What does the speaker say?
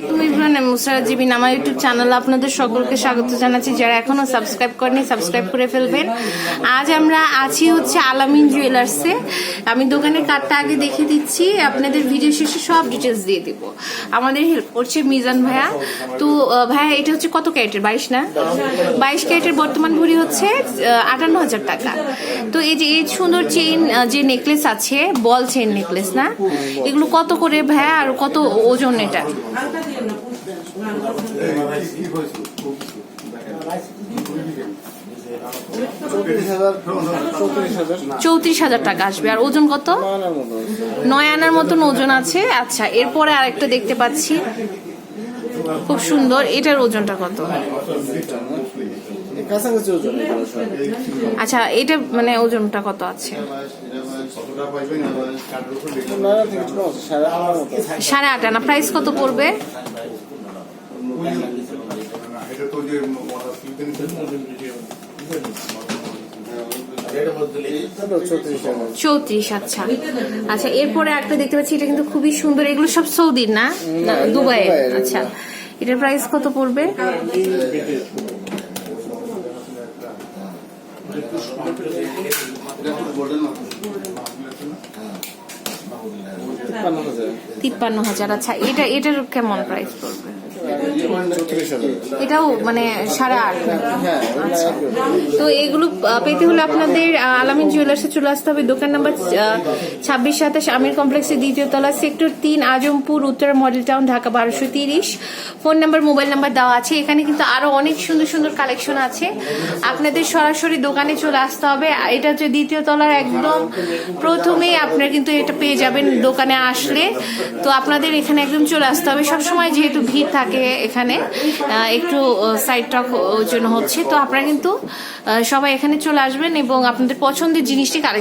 ইমরান আমার ইউটিউব চ্যানেলে আপনাদের সকলকে স্বাগত জানাচ্ছি। যারা এখনও সাবস্ক্রাইব করেনি, সাবস্ক্রাইব করে ফেলবেন। আজ আমরা আছি হচ্ছে আলামিন জুয়েলার্সে আমি দোকানের কার্ডটা আগে দেখে দিচ্ছি, আপনাদের ভিডিও শেষে সব ডিটেলস দিয়ে দিব। আমাদের হেল্প করছে মিজান ভাইয়া। তো ভাইয়া, এটা হচ্ছে কত ক্যারেটের? বাইশ না? বাইশ ক্যারেটের বর্তমান ভরি হচ্ছে আটান্ন হাজার টাকা। তো এই যে, এই সুন্দর চেইন যে নেকলেস আছে বল চেইন নেকলেস না? এগুলো কত করে ভাইয়া আর কত ওজন এটা? চৌত্রিশ হাজার টাকা আসবে। আর ওজন কত? নয় আনার মতন ওজন আছে। আচ্ছা এরপরে আরেকটা দেখতে পাচ্ছি। খুব সুন্দর। এটার ওজনটা কত। আচ্ছা এটা মানে ওজনটা কত আছে? সাড়ে আট আনা। প্রাইস কত পড়বে? তারপর চৌত্রিশ হাজার চৌত্রিশ আচ্ছা। আচ্ছা এরপরে একটা দেখতে পাচ্ছি এটা কিন্তু খুবই সুন্দর। এগুলো সব সৌদির না? দুবাইয়ের। আচ্ছা। এটার প্রাইস কত পড়বে? তিপ্পান্ন হাজার। আচ্ছা এটা এটার কেমন প্রাইস পড়বে? এটাও মানে সাড়ে আট আচ্ছা। তো এগুলো পেতে হলে আপনাদের আলামিন জুয়েলার্সে চলে আসতে হবে। দোকান নাম্বার ছাব্বিশ, সাতাশ, আমির কমপ্লেক্সের দ্বিতীয় তলা সেক্টর তিন, আজমপুর, উত্তর মডেল টাউন ঢাকা বারোশো তিরিশ। ফোন নাম্বার মোবাইল নাম্বার দেওয়া আছে। এখানে কিন্তু আরও অনেক সুন্দর সুন্দর কালেকশন আছে। আপনাদের সরাসরি দোকানে চলে আসতে হবে। এটা হচ্ছে দ্বিতীয় তলার একদম প্রথমেই আপনারা কিন্তু এটা পেয়ে যাবেন দোকানে আসলে। তো আপনাদের এখানে একদম চলে আসতে হবে। সবসময় যেহেতু ভিড় থাকে এখানে একটু সাইড টক ওই জন্য হচ্ছে। তো আপনারা কিন্তু সবাই এখানে চলে আসবেন এবং আপনাদের পছন্দের জিনিসটি কালেক্ট